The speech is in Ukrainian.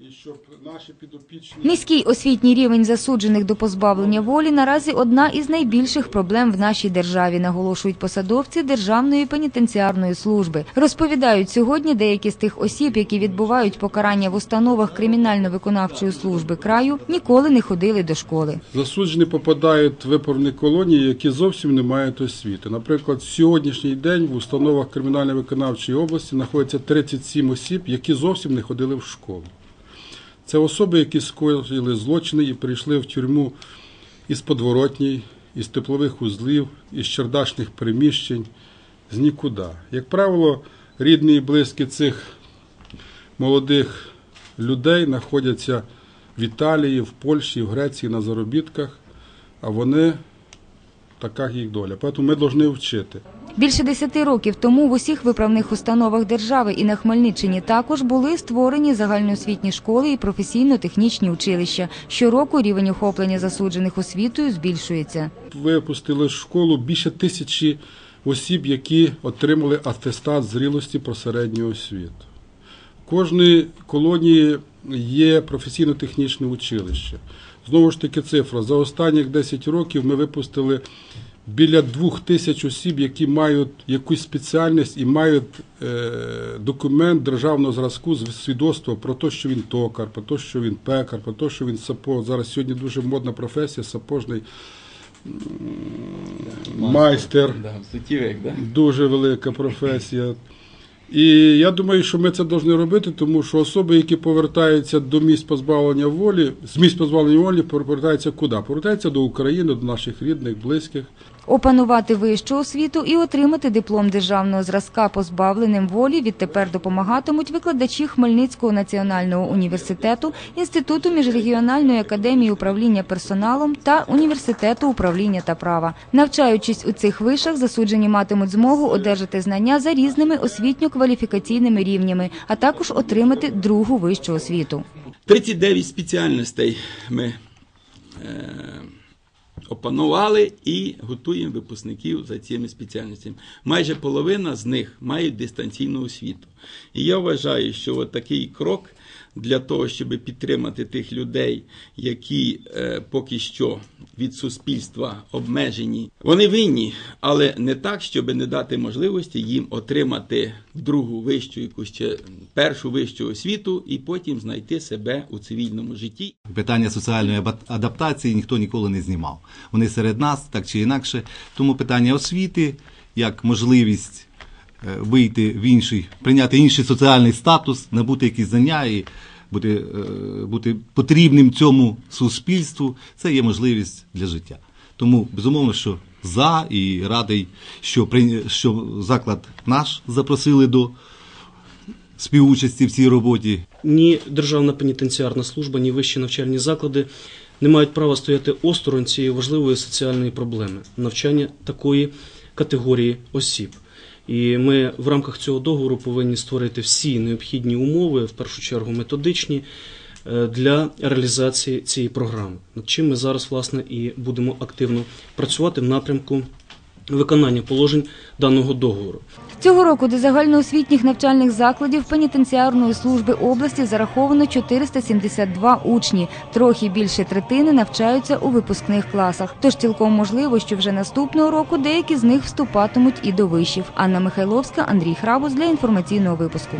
І щоб наші підопічні Низький освітній рівень засуджених до позбавлення волі наразі одна із найбільших проблем в нашій державі, наголошують посадовці Державної пенітенціарної служби. Розповідають сьогодні деякі з тих осіб, які відбувають покарання в установах кримінально-виконавчої служби краю, ніколи не ходили до школи. засуджені попадають в виправні колонії, які зовсім не мають освіти. Наприклад, сьогоднішній день в установах кримінально-виконавчої області знаходиться 37 осіб, які зовсім не ходили в школу. Це особи, які скоїли злочини і прийшли в тюрму із подворотній, із теплових узлів, із чердачних приміщень, з нікуди. Як правило, рідні і близькі цих молодих людей знаходяться в Італії, в Польщі, в Греції на заробітках, а вони така їх доля. Тому ми повинні вчити. Більше десяти років тому в усіх виправних установах держави і на Хмельниччині також були створені загальноосвітні школи і професійно-технічні училища. Щороку рівень охоплення засуджених освітою збільшується. Випустили школу більше тисячі осіб, які отримали атестат зрілості про середню освіту. В кожній колонії є професійно-технічне училище. Знову ж таки, цифра. За останні 10 років ми випустили біля двох тисяч осіб, які мають якусь спеціальність і мають е, документ державного зразку з свідоцтво про те, що він токар, про те, що він пекар, про те, що він сапог. Зараз сьогодні дуже модна професія, сапожний майстер. Да, суттєвик, да? Дуже велика професія. І я думаю, що ми це повинні робити, тому що особи, які повертаються до місць позбавлення волі, з місць позбавлення волі повертаються куди? Повертаються до України, до наших рідних, близьких. Опанувати вищу освіту і отримати диплом державного зразка позбавленим волі відтепер допомагатимуть викладачі Хмельницького національного університету, Інституту міжрегіональної академії управління персоналом та університету управління та права. Навчаючись у цих вишах, засуджені матимуть змогу одержати знання за різними освітньо-кваліфікаційними рівнями, а також отримати другу вищу освіту. 39 спеціальностей ми е, опанували і готуємо випускників за цими спеціальностями. Майже половина з них мають дистанційну освіту. І я вважаю, що от такий крок для того, щоб підтримати тих людей, які е, поки що від суспільства обмежені, вони винні, але не так, щоб не дати можливості їм отримати другу вищу якусь чи першу вищу освіту і потім знайти себе у цивільному житті. Питання соціальної адаптації ніхто ніколи не знімав. Вони серед нас, так чи інакше. Тому питання освіти як можливість вийти в інший, прийняти інший соціальний статус, набути якісь знання і бути, е, бути потрібним цьому суспільству, це є можливість для життя. Тому безумовно, що за і радий, що, що заклад наш запросили до співучасті в цій роботі. ні Державна пенітенціарна служба, ні вищі навчальні заклади не мають права стояти осторонь цієї важливої соціальної проблеми навчання такої категорії осіб. І ми в рамках цього договору повинні створити всі необхідні умови, в першу чергу методичні, е, для реалізації цієї програми. Над чим ми зараз власне і будемо активно працювати в напрямку виконання положень даного договору. Цього року до загальноосвітніх навчальних закладів пенітенціарної служби області зараховано 472 учні. Трохи більше третини навчаються у випускних класах. Тож цілком можливо, що вже наступного року деякі з них вступатимуть і до вишів. Анна Михайловська, Андрій Храбус для інформаційного випуску.